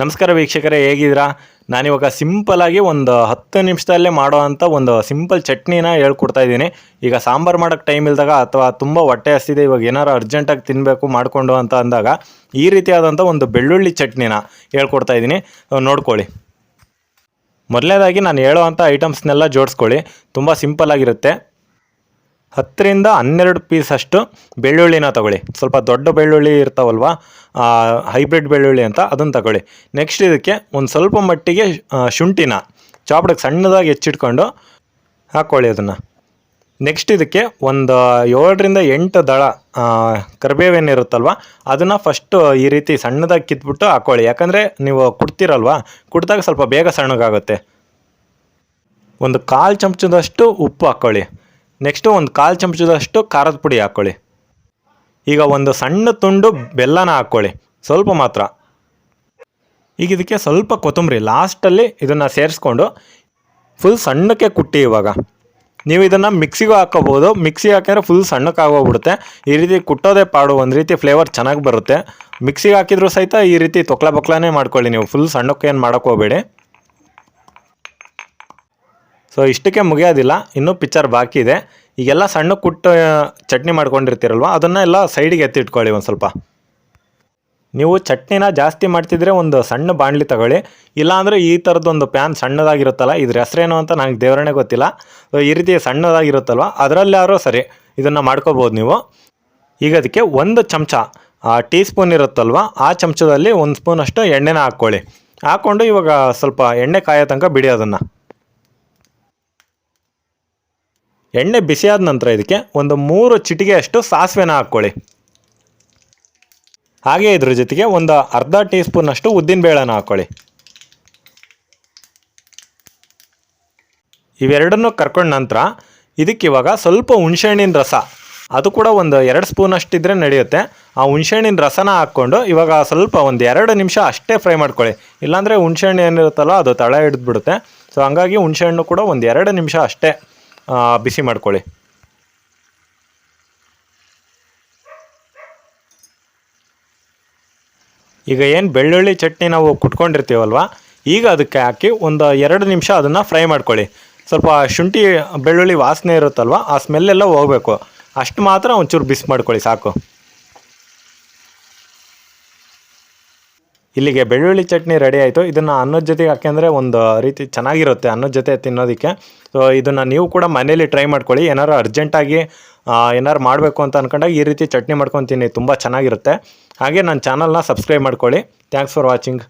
ನಮಸ್ಕಾರ ವೀಕ್ಷಕರೇ, ಹೇಗಿದ್ದೀರಾ? ನಾನಿವಾಗ ಸಿಂಪಲಾಗಿ ಒಂದು ಹತ್ತು ನಿಮಿಷದಲ್ಲೇ ಮಾಡೋ ಒಂದು ಸಿಂಪಲ್ ಚಟ್ನಿನ ಹೇಳ್ಕೊಡ್ತಾ ಇದ್ದೀನಿ. ಈಗ ಸಾಂಬಾರು ಮಾಡೋಕ್ಕೆ ಟೈಮ್ ಇಲ್ದಾಗ ಅಥವಾ ತುಂಬ ಹೊಟ್ಟೆ ಹಸ್ತಿದೆ, ಇವಾಗ ಏನಾರು ಅರ್ಜೆಂಟಾಗಿ ತಿನ್ನಬೇಕು ಮಾಡಿಕೊಂಡು ಅಂತ ಅಂದಾಗ ಈ ರೀತಿಯಾದಂಥ ಒಂದು ಬೆಳ್ಳುಳ್ಳಿ ಚಟ್ನಿನ ಹೇಳ್ಕೊಡ್ತಾ ಇದ್ದೀನಿ. ನೋಡ್ಕೊಳ್ಳಿ. ಮೊದಲನೇದಾಗಿ ನಾನು ಹೇಳೋ ಅಂಥ ಐಟಮ್ಸ್ನೆಲ್ಲ ಜೋಡಿಸ್ಕೊಳ್ಳಿ. ತುಂಬ ಸಿಂಪಲ್ ಆಗಿರುತ್ತೆ. ಹತ್ತರಿಂದ ಹನ್ನೆರಡು ಪೀಸ್ ಅಷ್ಟು ಬೆಳ್ಳುಳ್ಳಿನ ತಗೊಳ್ಳಿ. ಸ್ವಲ್ಪ ದೊಡ್ಡ ಬೆಳ್ಳುಳ್ಳಿ ಇರ್ತಾವಲ್ವ ಹೈಬ್ರಿಡ್ ಬೆಳ್ಳುಳ್ಳಿ ಅಂತ ಅದನ್ನು ತಗೊಳ್ಳಿ. ನೆಕ್ಸ್ಟ್ ಇದಕ್ಕೆ ಒಂದು ಸ್ವಲ್ಪ ಮಟ್ಟಿಗೆ ಶುಂಠಿನ ಚಾಪಡಕ್ಕೆ ಸಣ್ಣದಾಗಿ ಹೆಚ್ಚಿಟ್ಕೊಂಡು ಹಾಕ್ಕೊಳ್ಳಿ ಅದನ್ನು. ನೆಕ್ಸ್ಟ್ ಇದಕ್ಕೆ ಒಂದು ಏಳರಿಂದ ಎಂಟು ದಳ ಕರಿಬೇವೇನಿರುತ್ತಲ್ವ ಅದನ್ನು ಫಸ್ಟು ಈ ರೀತಿ ಸಣ್ಣದಾಗಿ ಕಿತ್ಬಿಟ್ಟು ಹಾಕ್ಕೊಳ್ಳಿ ಯಾಕಂದರೆ ನೀವು ಕುಡ್ತಿರಲ್ವ, ಕುಡ್ದಾಗ ಸ್ವಲ್ಪ ಬೇಗ ಸಣ್ಣಗಾಗುತ್ತೆ. ಒಂದು ಕಾಲು ಚಮಚದಷ್ಟು ಉಪ್ಪು ಹಾಕ್ಕೊಳ್ಳಿ ನೆಕ್ಸ್ಟು ಒಂದು ಕಾಲು ಚಮಚದಷ್ಟು ಖಾರದ ಪುಡಿ ಹಾಕ್ಕೊಳ್ಳಿ ಈಗ ಒಂದು ಸಣ್ಣ ತುಂಡು ಬೆಲ್ಲನ ಹಾಕ್ಕೊಳ್ಳಿ ಸ್ವಲ್ಪ ಮಾತ್ರ. ಈಗ ಇದಕ್ಕೆ ಸ್ವಲ್ಪ ಕೊತ್ತಂಬರಿ, ಲಾಸ್ಟಲ್ಲಿ ಇದನ್ನು ಸೇರಿಸ್ಕೊಂಡು ಫುಲ್ ಸಣ್ಣಕ್ಕೆ ಕುಟ್ಟಿ ಇವಾಗ. ನೀವು ಇದನ್ನು ಮಿಕ್ಸಿಗೂ ಹಾಕೋಬೋದು ಮಿಕ್ಸಿಗೆ ಹಾಕಿದ್ರೆ ಫುಲ್ ಸಣ್ಣಕ್ಕೆ ಆಗೋಗ್ಬಿಡುತ್ತೆ. ಈ ರೀತಿ ಕುಟ್ಟೋದೇ ಪಾಡು, ಒಂದು ರೀತಿ ಫ್ಲೇವರ್ ಚೆನ್ನಾಗಿ ಬರುತ್ತೆ. ಮಿಕ್ಸಿಗೆ ಹಾಕಿದ್ರು ಸಹಿತ ಈ ರೀತಿ ತೊಕ್ಲ ಬಕ್ಲಾನೇ ಮಾಡ್ಕೊಳ್ಳಿ ನೀವು ಫುಲ್ ಸಣ್ಣಕ್ಕೆ ಏನು ಮಾಡೋಕ್ಕೆ ಹೋಗಬೇಡಿ. ಸೊ ಇಷ್ಟಕ್ಕೆ ಮುಗಿಯೋದಿಲ್ಲ. ಇನ್ನೂ ಪಿಕ್ಚರ್ ಬಾಕಿ ಇದೆ. ಈಗೆಲ್ಲ ಸಣ್ಣ ಕುಟ್ಟ ಚಟ್ನಿ ಮಾಡ್ಕೊಂಡಿರ್ತೀರಲ್ವ? ಅದನ್ನು ಎಲ್ಲ ಸೈಡಿಗೆ ಎತ್ತಿಟ್ಕೊಳ್ಳಿ ಒಂದು ಸ್ವಲ್ಪ. ನೀವು ಚಟ್ನಿನ ಜಾಸ್ತಿ ಮಾಡ್ತಿದ್ರೆ ಒಂದು ಸಣ್ಣ ಬಾಣಲಿ ತಗೊಳ್ಳಿ. ಇಲ್ಲಾಂದರೆ ಈ ಥರದ್ದೊಂದು ಪ್ಯಾನ್ ಸಣ್ಣದಾಗಿರುತ್ತಲ್ಲ, ಇದ್ರ ಹೆಸರೇನು ಅಂತ ನನಗೆ ದೇವರೇ ಗೊತ್ತಿಲ್ಲ. ಸೊ ಈ ರೀತಿ ಸಣ್ಣದಾಗಿರುತ್ತಲ್ವ? ಅದರಲ್ಲಾದ್ರೂ ಸರಿ, ಇದನ್ನು ಮಾಡ್ಕೋಬೋದು ನೀವು. ಈಗ ಅದಕ್ಕೆ ಒಂದು ಚಮಚ ಟೀ ಸ್ಪೂನ್ ಇರುತ್ತಲ್ವ? ಆ ಚಮಚದಲ್ಲಿ ಒಂದು ಸ್ಪೂನಷ್ಟು ಎಣ್ಣೆನ ಹಾಕ್ಕೊಳ್ಳಿ. ಹಾಕ್ಕೊಂಡು ಇವಾಗ ಸ್ವಲ್ಪ ಎಣ್ಣೆ ಕಾಯೋ ತನಕ ಬಿಡಿ ಅದನ್ನು. ಎಣ್ಣೆ ಬಿಸಿಯಾದ ನಂತರ ಇದಕ್ಕೆ ಒಂದು ಮೂರು ಚಿಟಿಗೆಯಷ್ಟು ಸಾಸಿವೆನ ಹಾಕ್ಕೊಳ್ಳಿ. ಹಾಗೆ ಇದ್ರ ಜೊತೆಗೆ ಒಂದು ಅರ್ಧ ಟೀ ಸ್ಪೂನಷ್ಟು ಉದ್ದಿನಬೇಳೆನ ಹಾಕ್ಕೊಳ್ಳಿ. ಇವೆರಡನ್ನೂ ಕರ್ಕೊಂಡ ನಂತರ ಇದಕ್ಕೆ ಇವಾಗ ಸ್ವಲ್ಪ ಹುಣಸೆಹಣ್ಣಿನ ರಸ. ಅದು ಕೂಡ ಒಂದು ಎರಡು ಸ್ಪೂನ್ ಅಷ್ಟಿದ್ರೆ ನಡೆಯುತ್ತೆ. ಆ ಹುಣಸೆಹಣ್ಣಿನ ರಸನ ಹಾಕ್ಕೊಂಡು ಇವಾಗ ಸ್ವಲ್ಪ ಒಂದು ಎರಡು ನಿಮಿಷ ಅಷ್ಟೇ ಫ್ರೈ ಮಾಡ್ಕೊಳ್ಳಿ. ಇಲ್ಲಾಂದರೆ ಹುಣಸೆಹಣ್ಣು ಏನಿರುತ್ತಲ್ಲ ಅದು ತಳ ಹಿಡಿದ್ಬಿಡುತ್ತೆ. ಸೊ ಹಂಗಾಗಿ ಹುಣಸೆಹಣ್ಣು ಕೂಡ ಒಂದು ಎರಡು ನಿಮಿಷ ಅಷ್ಟೇ ಬಿಸಿ ಮಾಡ್ಕೊಳ್ಳಿ. ಈಗ ಏನು ಬೆಳ್ಳುಳ್ಳಿ ಚಟ್ನಿ ನಾವು ಕುಟ್ಕೊಂಡಿರ್ತೀವಲ್ವ? ಈಗ ಅದಕ್ಕೆ ಹಾಕಿ ಒಂದು ಎರಡು ನಿಮಿಷ ಅದನ್ನು ಫ್ರೈ ಮಾಡ್ಕೊಳ್ಳಿ. ಸ್ವಲ್ಪ ಶುಂಠಿ, ಬೆಳ್ಳುಳ್ಳಿ ವಾಸನೆ ಇರುತ್ತಲ್ವ, ಆ ಸ್ಮೆಲ್ಲೆಲ್ಲ ಹೋಗಬೇಕು. ಅಷ್ಟು ಮಾತ್ರ ಒಂಚೂರು ಬಿಸಿ ಮಾಡ್ಕೊಳ್ಳಿ, ಸಾಕು. ಇಲ್ಲಿಗೆ ಬೆಳ್ಳುಳ್ಳಿ ಚಟ್ನಿ ರೆಡಿ ಆಯಿತು. ಇದನ್ನು ಅನ್ನದ ಜೊತೆಗೆ ಹಾಕ್ಯಂದ್ರೆ ಒಂದು ರೀತಿ ಚೆನ್ನಾಗಿರುತ್ತೆ ಅನ್ನದ ಜೊತೆ ತಿನ್ನೋದಕ್ಕೆ. ಸೊ ಇದನ್ನು ನೀವು ಕೂಡ ಮನೇಲಿ ಟ್ರೈ ಮಾಡ್ಕೊಳ್ಳಿ. ಏನಾರು ಅರ್ಜೆಂಟಾಗಿ ಏನಾರು ಮಾಡಬೇಕು ಅಂತ ಅಂದ್ಕೊಂಡಾಗ ಈ ರೀತಿ ಚಟ್ನಿ ಮಾಡ್ಕೊತೀನಿ ತುಂಬ ಚೆನ್ನಾಗಿರುತ್ತೆ. ಹಾಗೆ ನನ್ನ ಚಾನಲ್ನ ಸಬ್ಸ್ಕ್ರೈಬ್ ಮಾಡ್ಕೊಳ್ಳಿ. Thanks for watching